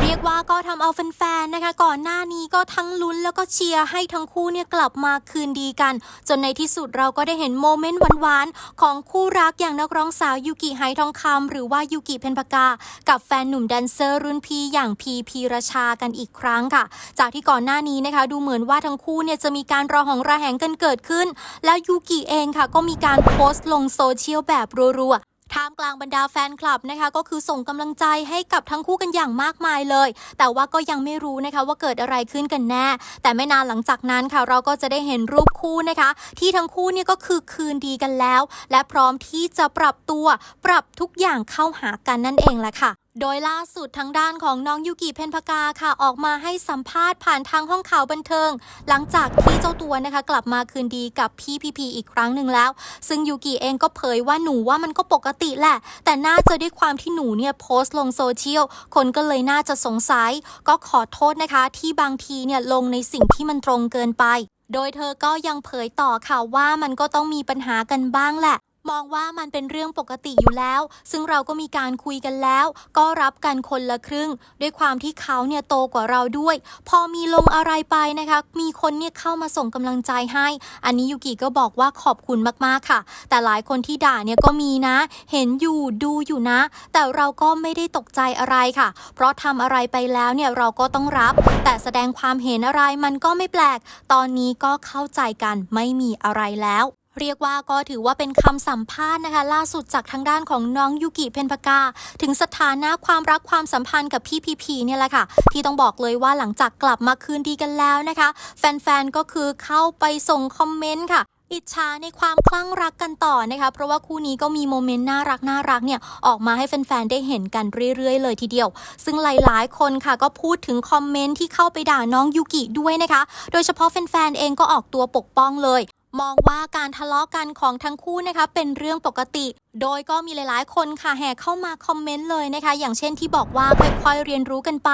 เรียกว่าก็ทำเอาแฟนๆ นะคะ ก่อนหน้านี้ก็ทั้งลุ้นแล้วก็เชียร์ให้ทั้งคู่เนี่ยกลับมาคืนดีกัน จนในที่สุดเราก็ได้เห็นโมเมนต์หวานๆ ของคู่รักอย่างนักร้องสาวยูกิไฮทองคำหรือว่ายูกิเพนปากา กับแฟนหนุ่มแดนเซอร์รุ่นพี่อย่างพีพีรชากันอีกครั้งค่ะ จากที่ก่อนหน้านี้นะคะ ดูเหมือนว่าทั้งคู่เนี่ยจะมีการรอของระแหงกันเกิดขึ้น แล้วยูกิเองค่ะ ก็มีการโพสต์ลงโซเชียลแบบรัวๆ ท่ามกลางบรรดาแฟนคลับนะคะ ก็คือส่งกำลังใจให้กับทั้งคู่กันอย่างมากมายเลย แต่ว่าก็ยังไม่รู้นะคะว่าเกิดอะไรขึ้นกันแน่ แต่ไม่นานหลังจากนั้นค่ะ เราก็จะได้เห็นรูปคู่นะคะ ที่ทั้งคู่เนี่ยก็คือคืนดีกันแล้ว และพร้อมที่จะปรับตัวปรับทุกอย่างเข้าหากันนั่นเองแหละค่ะ โดยล่าสุดทางด้านของน้องยูกิเพนพกาค่ะ ออกมาให้สัมภาษณ์ผ่านทางห้องข่าวบันเทิง หลังจากที่เจ้าตัวนะคะ กลับมาคืนดีกับพี่พีพีอีกครั้งหนึ่งแล้ว ซึ่งยูกิเองก็เผยว่าหนูว่ามันก็ปกติแหละ แต่น่าจะด้วยความที่หนูเนี่ยโพสต์ลงโซเชียลคนก็เลยน่าจะสงสัย ก็ขอโทษนะคะ ที่บางทีเนี่ยลงในสิ่งที่มันตรงเกินไป โดยเธอก็ยังเผยต่อค่ะว่ามันก็ต้องมีปัญหากันบ้างแหละ มองว่ามันเป็นเรื่องปกติอยู่แล้ว ซึ่งเราก็มีการคุยกันแล้ว ก็รับกันคนละครึ่ง ด้วยความที่เขาเนี่ยโตกว่าเราด้วย พอมีลงอะไรไปนะคะ มีคนเนี่ยเข้ามาส่งกำลังใจให้ อันนี้ยูกิก็บอกว่าขอบคุณมากๆค่ะ แต่หลายคนที่ด่าเนี่ยก็มีนะ เห็นอยู่ดูอยู่นะ แต่เราก็ไม่ได้ตกใจอะไรค่ะ เพราะทำอะไรไปแล้วเนี่ยเราก็ต้องรับ แต่แสดงความเห็นอะไรมันก็ไม่แปลก ตอนนี้ก็เข้าใจกันไม่มีอะไรแล้ว เรียกว่าก็ถือว่าเป็นคำสัมภาษณ์นะคะ ล่าสุดจากทางด้านของน้องยูกิเพนปากา ถึงสถานะความรักความสัมพันธ์กับพี่พีพีเนี่ยแหละค่ะ ที่ต้องบอกเลยว่าหลังจากกลับมาคืนดีกันแล้วนะคะ แฟนๆ ก็คือเข้าไปส่งคอมเมนต์ค่ะอิจฉาในความคลั่งรักกันต่อนะคะ เพราะว่าคู่นี้ก็มีโมเมนต์น่ารักน่ารักเนี่ย ออกมาให้แฟน ๆ ได้เห็นกันเรื่อย ๆ เลยทีเดียว ซึ่งหลายๆ คนค่ะก็พูดถึงคอมเมนต์ที่เข้าไปด่าน้องยูกิด้วยนะคะ โดยเฉพาะแฟน ๆ เองก็ออกตัวปกป้องเลย มองว่าการทะเลาะกันของทั้งคู่นะคะเป็นเรื่องปกติ โดยก็มีหลายๆ คนค่ะแห่เข้ามาคอมเมนต์เลยนะคะ อย่างเช่นที่บอกว่าค่อยๆเรียนรู้กันไป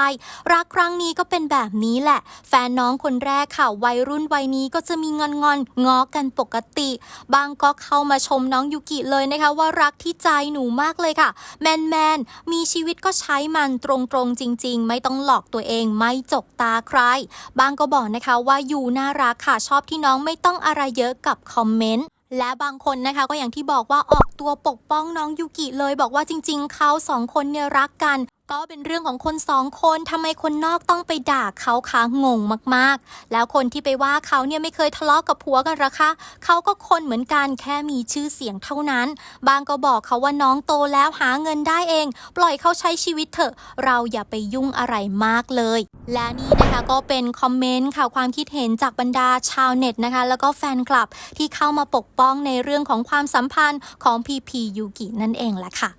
รักครั้งนี้ก็เป็นแบบนี้แหละ แฟนน้องคนแรกค่ะวัยรุ่นวัยนี้ก็จะมีงอนงอนง้อกันปกติ บางก็เข้ามาชมน้องยูกิเลยนะคะ ว่ารักที่ใจหนูมากเลยค่ะ แมนแมนมีชีวิตก็ใช้มันตรงๆจริง ๆ ไม่ต้องหลอกตัวเองไม่จกตาใคร บางก็บอกนะคะว่าอยู่น่ารักค่ะชอบที่น้องไม่ต้องอะไรเยอะกับคอมเมนต์และบางคนนะคะก็อย่างที่บอกว่าออกตัวปกป้องน้องยูกิเลยบอกว่าจริง ๆ เขาสองคนเนี่ยรักกัน ก็เป็นเรื่องของคนสองคนทำไมคนนอกต้องไปด่าเขาคะงงมากๆ แล้วคนที่ไปว่าเขาเนี่ยไม่เคยทะเลาะกับผัวกันหรอคะเขาก็คนเหมือนกันแค่มีชื่อเสียงเท่านั้น บางก็บอกเขาว่าน้องโตแล้วหาเงินได้เอง ปล่อยเขาใช้ชีวิตเถอะ เราอย่าไปยุ่งอะไรมากเลย และนี่นะคะก็เป็นคอมเมนต์ค่ะความคิดเห็นจากบรรดาชาวเน็ตนะคะ แล้วก็แฟนคลับที่เข้ามาปกป้องในเรื่องของความสัมพันธ์ของพีพียูกินั่นเองแหละค่ะ